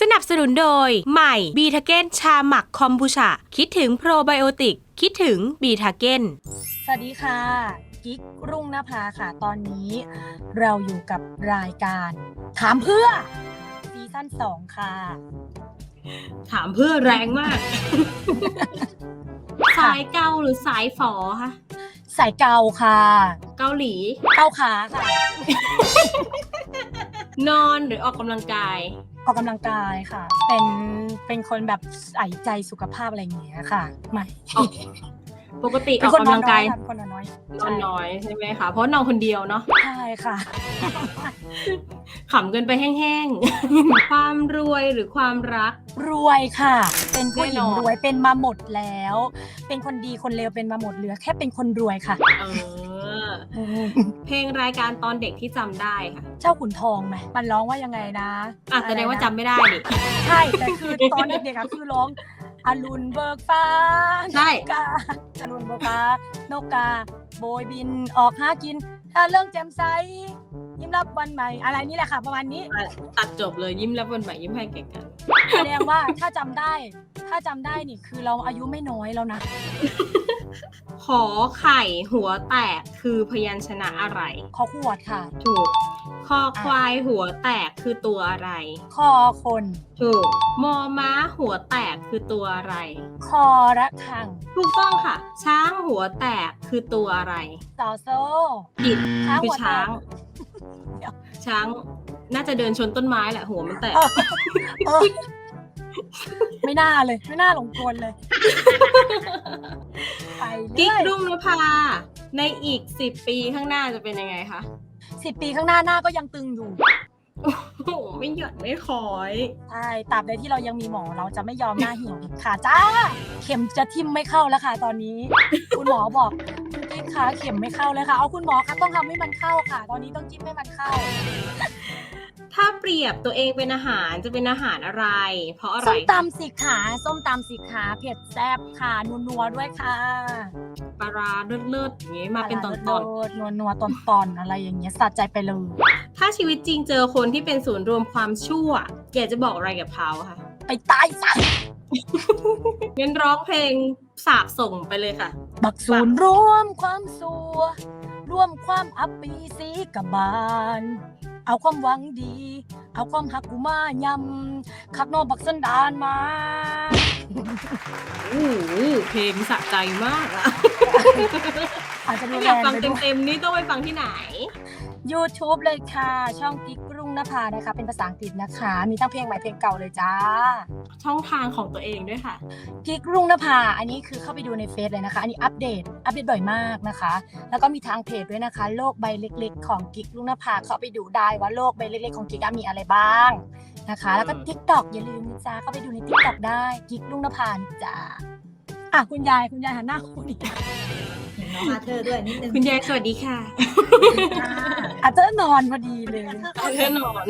สนับสนุนโดย ใหม่บีทาเก้นชาหมักคอมบูชา คิดถึงโปรไบโอติก คิดถึงบีทาเก้นสวัสดีค่ะกิ๊กรุ่งนภาค่ะ ตอนนี้เราอยู่กับรายการถามเพื่อซีซั่น2ค่ะ ถามเพื่อแรงมาก สายเกาหรือสายฝอคะสายเกาค่ะ เกาหลีเกาขาค่ะ นอนหรือออกกำลังกาย ออกกำลังกายค่ะ เป็นเป็นคนแบบใส่ใจสุขภาพอะไรอย่างเงี้ยค่ะไม่ออกปกติอเป็นอกคนนกำอลันงน้กาอยยค่ะเป็นคนนอนน้อยนอนน้อยใช่ไหมคะเพราะนอนคนเดียวเนาะใช่ค่ะขำกันไปแห้งๆ ความรวยหรือความรัก รวยค่ะ เป็นผู้หญิแน่งนอนรวยเป็นมาหมดแล้ว เป็นคนดีคนเลวเป็นมาหมดเหลือ แค่เป็นคนรวยค่ะ เอออืม เพลงรายการตอนเด็กที่จำได้ค่ะเจ้าขุนทองไหมมันร้องว่ายังไงนะอะแสดงว่าจำไม่ได้ดิ ใช่แต่คือตอนเด็กๆอะคือร้องอรุณเบิกฟ้าใช่ นกกาอรุณเบิกฟ้านกกา โบยบินออกหากิน ถ้าเรื่องแจ่มใสยิ้มรับวันใหม่ อะไรนี่แหละค่ะ ประมาณนี้ ตัดจบเลยยิ้มแล้ววันใหม่ยิ้มให้แก่กัน แสดงว่าถ้าจำได้ ถ้าจำได้นี่คือเราอายุไม่น้อยแล้วนะ ขอไข่หัวแตกคือพยัญชนะอะไร ขอขวดค่ะ ถูก คอควายหัวแตกคือตัวอะไร คอคน ถูก มอม้าหัวแตกคือตัวอะไร คอระคังถูกต้องค่ะ ช้างหัวแตกคือตัวอะไร สอโซ ผิดช้างคือหัวแตก ช้างเดี๋ยวช้างน่าจะเดินชนต้นไม้แหละหัวมันแตก เออเออ ไม่น่าเลย ไม่น่าหลงกลเลย ไปกิ๊กเรื่อยรุ่งนภาในอีกสิบปีข้างหน้าจะเป็นยังไงคะสิบปีข้างหน้าหน้าก็ยังตึงอยู่ โอ้โหไม่หย่อนไม่คอย ใช่ตราบใดที่เรายังมีหมอเราจะไม่ยอมหน้าเหี่ยวเด็ดขาดจ้า เข็มจะทิ่มไม่เข้าแล้วค่ะ ตอนนี้ คุณหมอบอกคุณกิ๊กคะเข็มไม่เข้าเลยค่ะ เอาคุณหมอคะต้องทำให้มันเข้าค่ะ ตอนนี้ต้องจิ้มให้มันเข้า ถ้าเปรียบตัวเองเป็นอาหารจะเป็นอาหารอะไร เพราะอะไรส้มตำสิขาส้มตำสิขาเผ็ดแซ่บค่ะนัวๆด้วยค่ะปลาร้าเลิศๆอย่างงี้มาเป็นตอนๆนัวนัวๆตอนๆอะไรอย่างเงี้ยสะใจไปเลยๆถ้าชีวิตจริงเจอคนที่เป็นศูนย์รวมความชั่วอยากจะบอกอะไรกับเขาคะไปตายซะงั้นร้องเพลงสาบส่งไปเลยค่ะ บักศูนย์ร่วมความสัวร่วมความอับปีสีกับบาน เอาความหวังดี เอาความหักกูมายำคักนอบักสันดานมา โอ้โหเพลงสะใจมากอะอาจจะมีถ้าอแรยากงฟังไปด้วย เต็มๆนี่ต้องไปฟังที่ไหน YouTube เลยค่ะ ช่องกิ๊กรุ่ง นภานะคะ เป็นภาษาอังกฤษนะคะ มีทั้งเพลงใหม่เพลงเก่าเลยจ้า ช่องทางของตัวเองด้วยค่ะกิ๊กรุ่งนภาอันนี้คือเข้าไปดูในเฟซเลยนะคะ อันนี้อัปเดต อัปเดตบ่อยมากนะคะ แล้วก็มีทางเพจด้วยนะคะ โลกใบเล็ก ๆ ของกิ๊กรุ่งนภาเข้าไปดูได้ว่าโลกใบเล็กๆของกิ๊กอะมีอะไรบ้างนะคะ แล้วก็อืมทิกตอกอย่าลืมนะจ๊ะเข้าไปดูในทิกตอกได้กิ๊กรุ่งนภานะจ้าอะคุณยายคุณยายหันหน้าคุณอีกเห็ นน้องอาเธอร์ด้วยนิดนึงคุณยายสวัสดีค่ะค่ะอาจจะนอนพอดีเลยแน่นอน